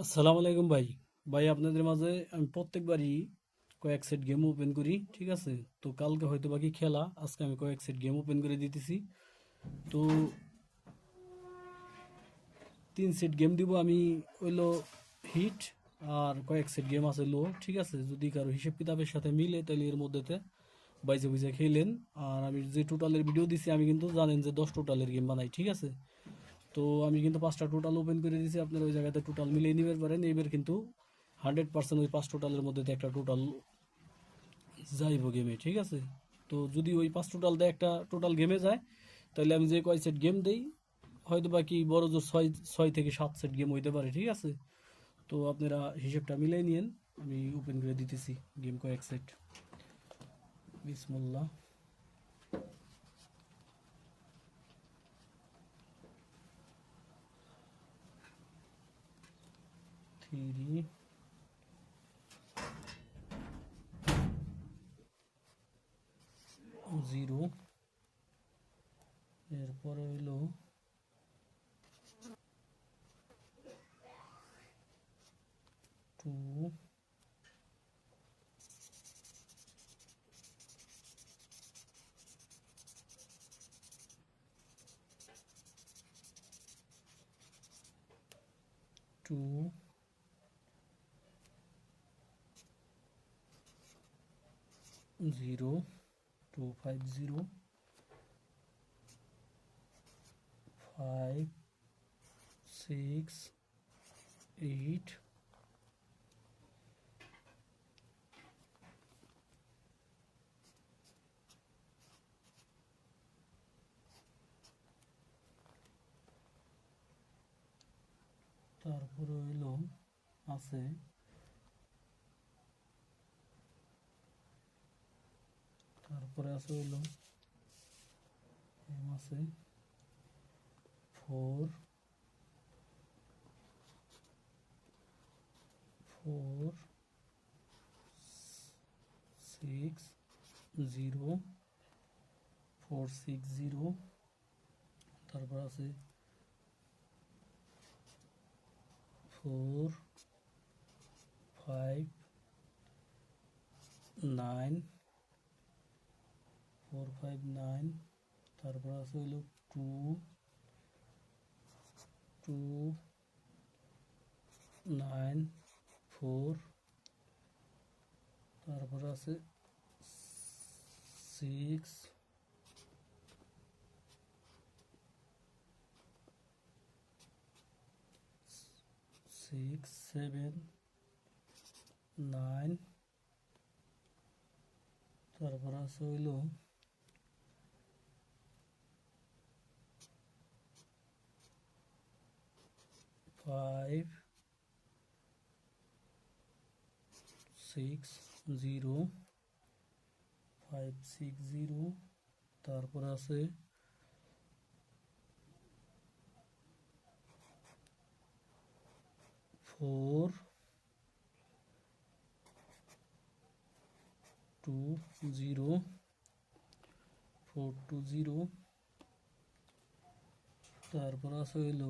আসসালামু আলাইকুম ভাই। ভাই, আপনাদের মাঝে আমি প্রত্যেকবারই কয়েক সেট গেম ওপেন করি, ঠিক আছে? তো কালকে হয়তো বাকি খেলা? আজকে আমি কয়েক সেট গেম ওপেন করে দিতেছি। তো তিন সেট গেম দিব আমি হইল হিট আর কয়েক সেট গেম আছে লো ঠিক আছে? যদি কারও হিসেব কিতাবের সাথে মিলে, তাহলে এর মধ্যেতে বাইজে বুঝে খেলেন। আর আমি যে টোটালের ভিডিও দিছি, আমি কিন্তু জানেন যে দশ টোটালের গেম বানাই, ঠিক আছে? তো আমি কিন্তু পাঁচটা টোটাল ওপেন করে দিয়েছি, আপনারা ওই জায়গাতে টোটাল মিলিয়ে নিতে পারেন। এবার কিন্তু হান্ড্রেড পার্সেন্ট ওই পাঁচ টোটালের মধ্যে একটা টোটাল যাইব গেমে ঠিক আছে? তো যদি ওই পাঁচ টোটাল দিয়ে একটা টোটাল গেমে যায়, তাহলে আমি যে কয় সেট গেম দেই, হয়তো বাকি বড় জোর ছয় ছয় থেকে সাত সেট গেম হইতে পারে, ঠিক আছে? তো আপনারা হিসেবটা মিলিয়ে নিন আমি ওপেন করে দিতেছি গেম কয়েক সেট বিসমুল্লাহ। থ্রি জিরো এরপরে হইল two two zero two five zero five six eight তারপরে হইল আছে তারপরে আছে হইল, এম আছে four four six zero four six zero তারপর আছে four five nine four five nine তারপর আছে হলো টু টু নাইন ফোর তারপর আছে সিক্স সিক্স সেভেন নাইন তারপর আছে হইল five six zero five six zero তারপর আছে four two zero four two zero তারপর আছে হইল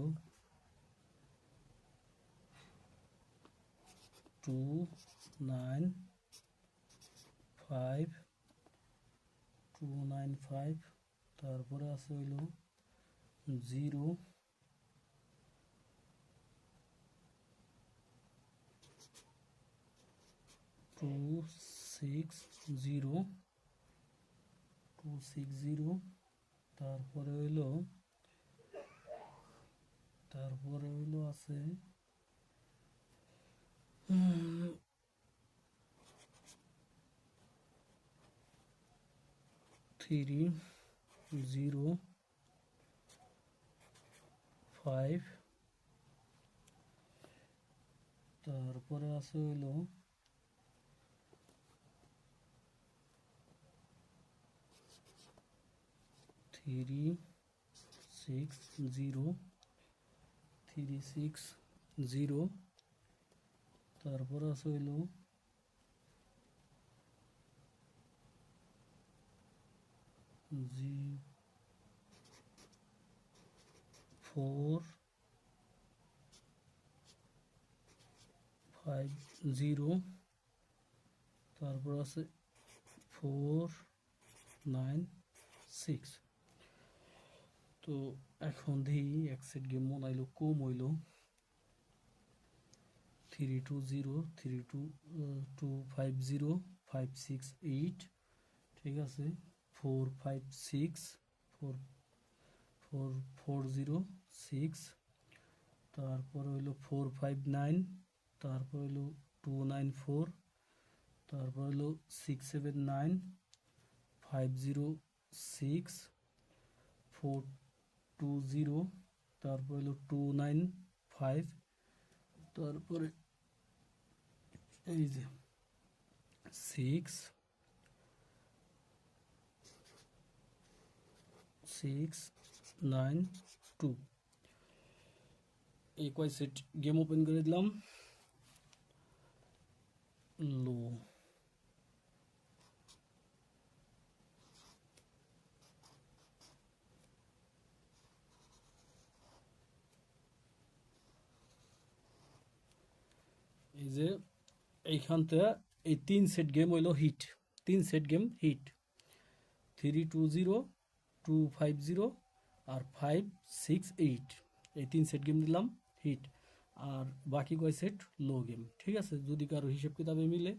two nine five two nine five তারপরে আছে হইল zero two six zero two six zero তারপরে হইল তারপরে হইল আছে থ্রি জিরো ফাইভ। তারপরে আছে হইল three six zero. Three six zero. তারপর আছে হইল জি ফোর ফাইভ জিরো। তারপর আছে ফোর নাইন সিক্স। তো এখন দিই সেট গেম মনে হইল কম হইল। Three two zero three two two five zero five six eight ঠিক আছে? Four five six four four four zero six তারপর হইল ফোর ফাইভ নাইন তারপর হইল টু নাইন ফোর তারপর হইল six seven nine five zero six four two zero তারপর হলো টু নাইন ফাইভ তারপরে এই যে সিক্স সিক্স নাইন টু এই কয় সেট গেম ওপেন করে দিলাম লো এই যে এইখান থেকে এই তিন সেট গেম হইল হিট তিন set game hit three two zero two five zero আর ফাইভ সিক্স এইট এই তিন সেট গেম দিলাম হিট আর বাকি কয় সেট লো গেম ঠিক আছে? যদি কারও হিসেব কিতাবে মিলে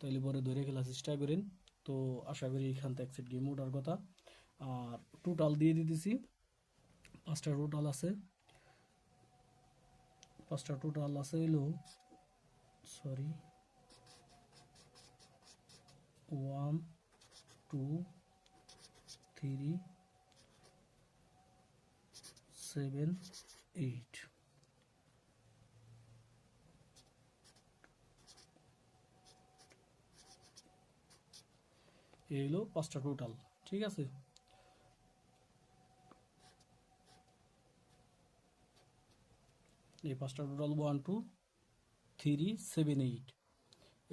তাহলে পরে ধরে খেলার চেষ্টা করেন। তো আশা করি এইখান থেকে এক সেট গেম ওঠার কথা। আর টোটাল দিয়ে দিতেছি। পাঁচটা টোটাল আছে। পাঁচটা টোটাল আছে হইল sorry one, two, three, seven, eight. এই হলো পাঁচটা টোটাল ঠিক আছে? এই পাঁচটা total one two three seven eight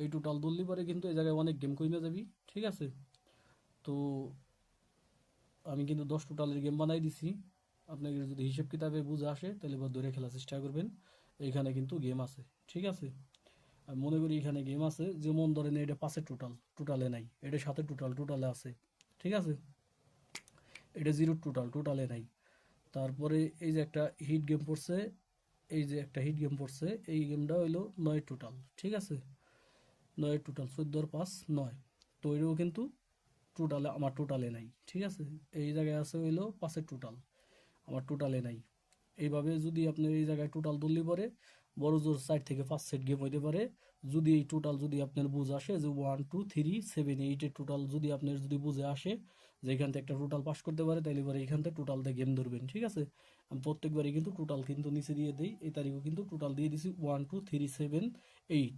এই টোটাল ধরলে পরে, কিন্তু এই জায়গায় অনেক গেম কমে যাবি, ঠিক আছে? তো আমি কিন্তু দশ টোটালের গেম বানাই দিছি। আপনাকে যদি হিসেব কিতাবে বুঝে আসে, তাহলে এবার ধরে খেলার চেষ্টা করবেন। এইখানে কিন্তু গেম আছে, ঠিক আছে? আমি মনে করি এখানে গেম আছে, যেমন ধরেন এটা পাঁচের টোটাল টোটালে নাই। এটা সাতের টোটাল টোটালে আছে, ঠিক আছে? এটা জিরো টোটাল টোটালে নাই। তারপরে এই যে একটা হিট গেম পড়ছে, এই যে একটা হিট গেম পড়ছে, এই গেমটা হইল নয় টোটাল ঠিক আছে? নয় টোটাল চোদ্দোর পাঁচ, নয়। তো এটাও কিন্তু টোটালে আমার টোটালে নাই, ঠিক আছে? এই জায়গায় আছে হইল পাঁচের টোটাল আমার টোটালে নাই। এইভাবে যদি আপনি এই জায়গায় টোটাল ধরলে পরে, বড় জোর সাইড থেকে পাঁচ সেট গেম হইতে পারে। যদি এই টোটাল যদি আপনার বুঝ আসে যে ওয়ান টু থ্রি সেভেন এইটের টোটাল যদি আপনার যদি বুঝে আসে যে এখান থেকে একটা টোটাল পাস করতে পারে তাহলে পরে এখান থেকে টোটাল দিয়ে গেম ধরবেন, ঠিক আছে? আমি প্রত্যেকবারই কিন্তু টোটাল কিন্তু নিচে দিয়ে দিই, এই তারিখও কিন্তু টোটাল দিয়ে দিছি one two three seven eight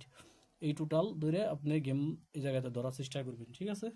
এই টোটাল ধরে আপনি গেম এই জায়গাতে ধরার চেষ্টা করবেন ঠিক আছে?